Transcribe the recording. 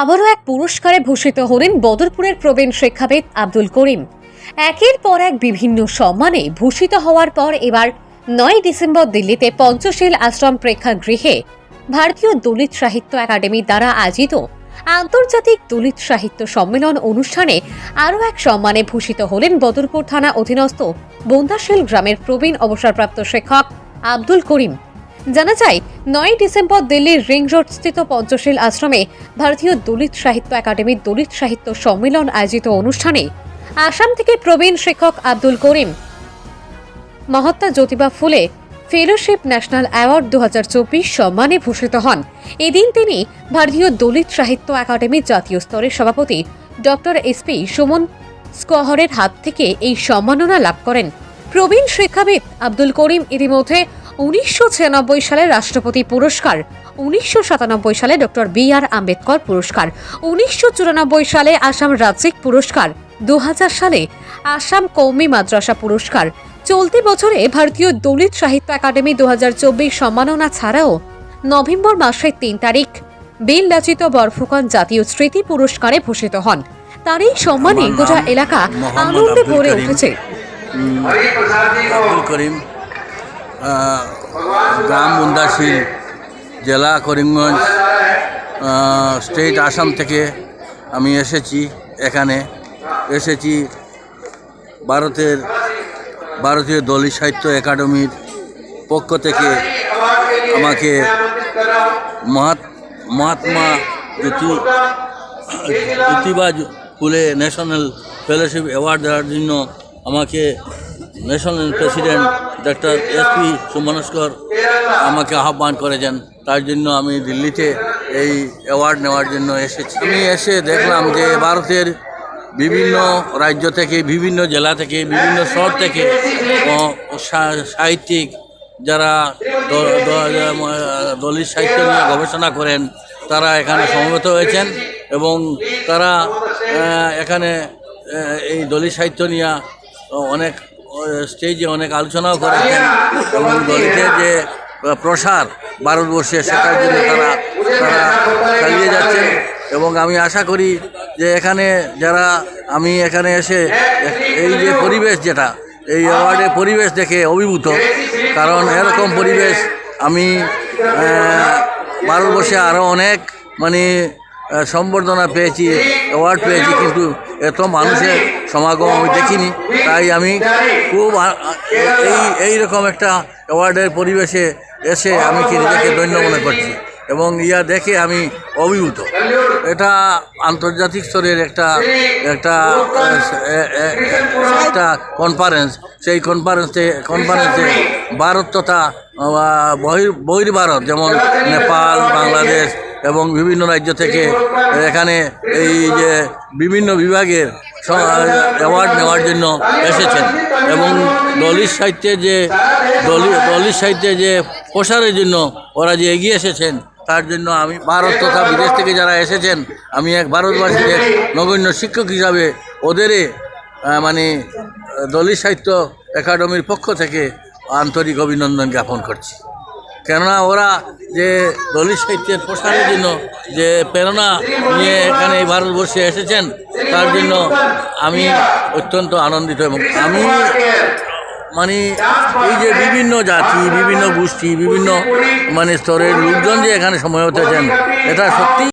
আবারও এক পুরস্কারে ভূষিত হলেন বদরপুরের প্রবীণ শিক্ষাবিদ আব্দুল করিম। একের পর এক বিভিন্ন সম্মানে ভূষিত হওয়ার পর এবার নয় ডিসেম্বর দিল্লিতে পঞ্চশীল আশ্রম প্রেক্ষাগৃহে ভারতীয় দলিত সাহিত্য একাডেমি দ্বারা আয়োজিত আন্তর্জাতিক দলিত সাহিত্য সম্মেলন অনুষ্ঠানে আরও এক সম্মানে ভূষিত হলেন বদরপুর থানা অধীনস্থ বন্দাশীল গ্রামের প্রবীণ অবসরপ্রাপ্ত শিক্ষক আব্দুল করিম। জানা যায়, নয় ডিসেম্বর দিল্লির রিং রোড স্থিত পঞ্চশীল আশ্রমে ভারতীয় দলিত সাহিত্য একাডেমির দলিত সাহিত্য সম্মেলন আয়োজিত অনুষ্ঠানে আসাম থেকে প্রবীণ শিক্ষক আব্দুল করিম, মহাত্মা জ্যোতিবা ফুলে ফেলোশিপ ন্যাশনাল অ্যাওয়ার্ড দুহাজার চব্বিশ সম্মানে ভূষিত হন। এদিন তিনি ভারতীয় দলিত সাহিত্য একাডেমির জাতীয় স্তরের সভাপতি ডক্টর এসপি সুমন স্কোহরের হাত থেকে এই সম্মাননা লাভ করেন। প্রবীণ শিক্ষাবিদ আব্দুল করিম ইতিমধ্যে উনিশশো ছিয়ানব্বই সালে রাষ্ট্রপতি পুরস্কার উনিশশো সাতানব্বই সালে ডক্টর বি আর আম্বেদকর পুরস্কার উনিশশো চুরানব্বই সালে আসাম রাজ্যিক পুরস্কার দু সালে আসাম কৌমি মাদ্রাসা পুরস্কার। চলতি বছরে ভারতীয় দলিত সাহিত্য একাডেমি দু হাজার চব্বিশ সম্মাননা ছাড়াও নভেম্বর মাসের তিন তারিখ বেল লাচিত বরফুকন জাতীয় স্মৃতি পুরস্কারে ভূষিত হন। তার এই সম্মানে গোটা এলাকা আনন্দে ভরে। উঠেছে। করিম। গ্রাম মুন্দাশিল জেলা করিমগঞ্জ স্টেট আসাম থেকে আমি এসেছি এখানে। এসেছি ভারতের, ভারতীয় দলিত সাহিত্য একাডেমির পক্ষ থেকে আমাকে মহাত, মহাত্মা জ্যোতি জ্যোতিবা ফুলে ন্যাশনাল ফেলোশিপ অ্যাওয়ার্ড দেওয়ার জন্য আমাকে national president doctor S P Sumanaskar আমাকে আহ্বান করেছেন। তার জন্য আমি দিল্লিতে এই অ্যাওয়ার্ড নেওয়ার জন্য এসেছি। আমি এসে দেখলাম যে ভারতের বিভিন্ন রাজ্য থেকে, বিভিন্ন জেলা থেকে, বিভিন্ন শহর থেকে সাহিত্যিক যারা দলিত সাহিত্য নিয়ে গবেষণা করেন, তারা এখানে সমবেত হয়েছেন এবং তারা এখানে এই দলিত সাহিত্য নিয়ে অনেক স্টেজে অনেক আলোচনাও করেছেন। এবং দলিতের যে, প্রসার ভারতবর্ষে সেটার জন্য তারা তারা চালিয়ে যাচ্ছেন। এবং আমি আশা করি যে এখানে যারা, আমি এখানে এসে এই যে পরিবেশ যেটা, এই অ্যাওয়ার্ডের পরিবেশ দেখে অভিভূত, কারণ এরকম পরিবেশ আমি ভারতবর্ষে আরও অনেক মানে সম্বর্ধনা পেয়েছি অ্যাওয়ার্ড পেয়েছি, কিন্তু এত মানুষের সমাগম আমি দেখিনি। তাই আমি খুব এই এই রকম একটা অ্যাওয়ার্ডের পরিবেশে এসে আমি কি নিজেকে ধন্য মনে করছি এবং ইয়া দেখে আমি অভিভূত। এটা আন্তর্জাতিক স্তরের একটা একটা একটা কনফারেন্স সেই কনফারেন্সে কনফারেন্সে ভারত তথা বহির্ভারত, যেমন নেপাল, বাংলাদেশ এবং বিভিন্ন রাজ্য থেকে এখানে এই যে বিভিন্ন বিভাগের অ্যাওয়ার্ড নেওয়ার জন্য এসেছেন। এবং দলিত সাহিত্যে যে দলিত দলিত সাহিত্যের যে প্রসারের জন্য ওরা যে এগিয়ে এসেছেন, তার জন্য আমি ভারত তথা বিদেশ থেকে যারা এসেছেন, আমি এক ভারতবাসীর এক নগণ্য শিক্ষক হিসাবে ওদেরই মানে দলিত সাহিত্য একাডেমির পক্ষ থেকে আন্তরিক অভিনন্দন জ্ঞাপন করছি। কেননা ওরা যে দলিত সাহিত্যের প্রসারের জন্য যে প্রেরণা নিয়ে এখানে এই ভারতবর্ষে এসেছেন, তার জন্য আমি অত্যন্ত আনন্দিত এবং আমি মানে এই যে বিভিন্ন জাতি, বিভিন্ন গোষ্ঠী, বিভিন্ন মানে স্তরের লোকজন যে এখানে সময় হতেছেন এটা সত্যি